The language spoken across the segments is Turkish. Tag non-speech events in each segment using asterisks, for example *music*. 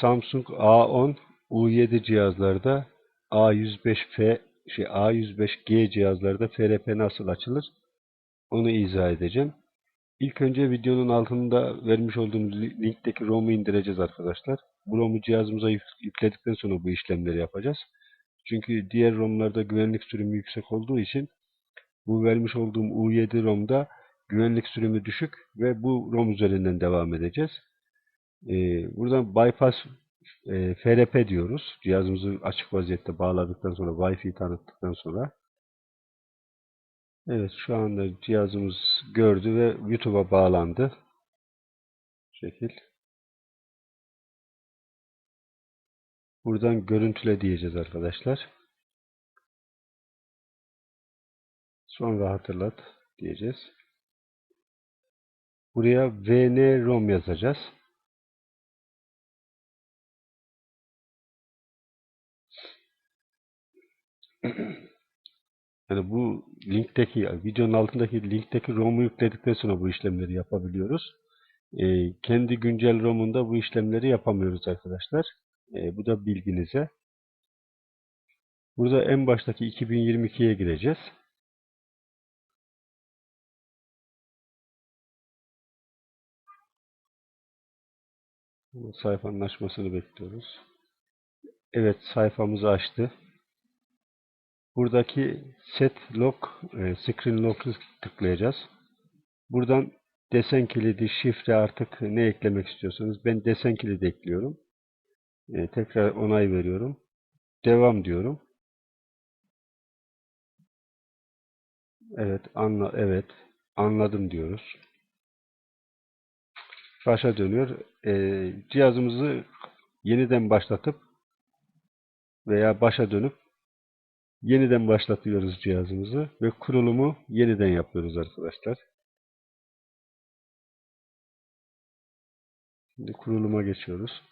Samsung A10 U7 cihazlarda A105F şey A105G cihazlarda FRP nasıl açılır? Onu izah edeceğim. İlk önce videonun altında vermiş olduğum li- linkteki ROM'u indireceğiz arkadaşlar. Bu ROM'u cihazımıza yük- yükledikten sonra bu işlemleri yapacağız. Çünkü diğer ROM'larda güvenlik sürümü yüksek olduğu için bu vermiş olduğum U7 ROM'da güvenlik sürümü düşük ve bu ROM üzerinden devam edeceğiz. Ee, buradan bypass e, FRP diyoruz. Cihazımızı açık vaziyette bağladıktan sonra Wi-Fi tanıttıktan sonra Evet şu anda cihazımız gördü ve YouTube'a bağlandı. Şekil. Buradan görüntüle diyeceğiz arkadaşlar. Sonra hatırlat diyeceğiz. Buraya VN-ROM yazacağız. *clears throat* Yani bu linkteki, videonun altındaki linkteki ROM'u yükledikten sonra bu işlemleri yapabiliyoruz. Ee, kendi güncel ROM'unda bu işlemleri yapamıyoruz arkadaşlar. Ee, bu da bilginize. Burada en baştaki 2022'ye gireceğiz. Sayfanın açmasını bekliyoruz. Evet sayfamızı açtı. Buradaki set lock, e, screen lock'ı tıklayacağız. Buradan desen kilidi, şifre artık ne eklemek istiyorsanız ben desen kilidi ekliyorum. E, tekrar onay veriyorum. Devam diyorum. Evet, anla evet, anladım diyoruz. Başa dönüyor. E, cihazımızı yeniden başlatıp veya başa dönüp yeniden başlatıyoruz cihazımızı ve kurulumu yeniden yapıyoruz arkadaşlar. Şimdi kuruluma geçiyoruz.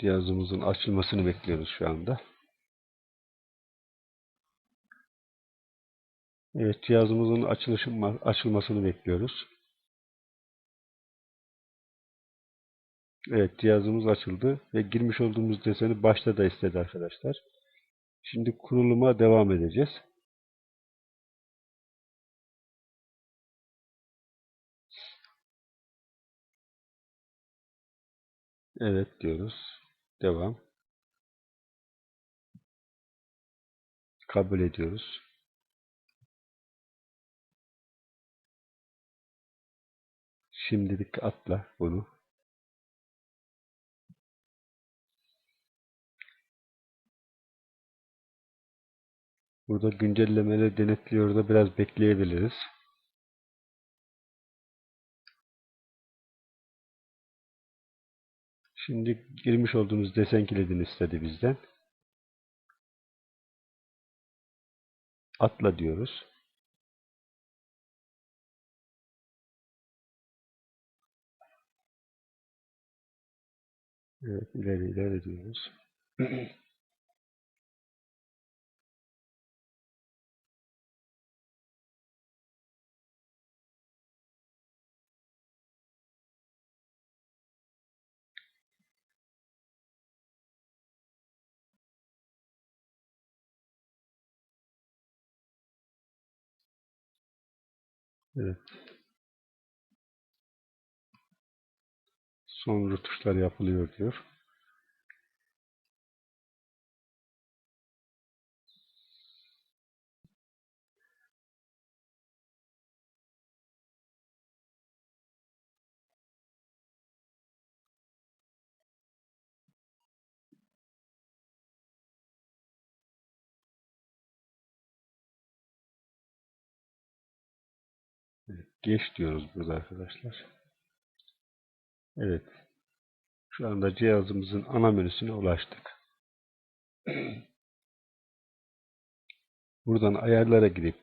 Cihazımızın açılmasını bekliyoruz şu anda. Evet, cihazımızın açılışın, açılmasını bekliyoruz. Evet, cihazımız açıldı ve girmiş olduğumuz deseni başta da istedi arkadaşlar. Şimdi kuruluma devam edeceğiz. Evet diyoruz. Devam. Kabul ediyoruz. Şimdilik atla bunu. Burada güncellemeleri denetliyor da biraz bekleyebiliriz. Şimdi girmiş olduğumuz desen kilidini istedi bizden. Atla diyoruz. Evet, ileri ileri diyoruz. Evet. Son rutuşlar yapılıyor diyor. Geç diyoruz burada arkadaşlar. Evet. Şu anda cihazımızın ana menüsüne ulaştık. Buradan ayarlara girip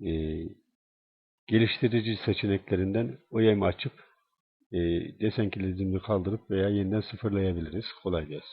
e, geliştirici seçeneklerinden OEM açıp e, desen kilidini kaldırıp veya yeniden sıfırlayabiliriz. Kolay gelsin.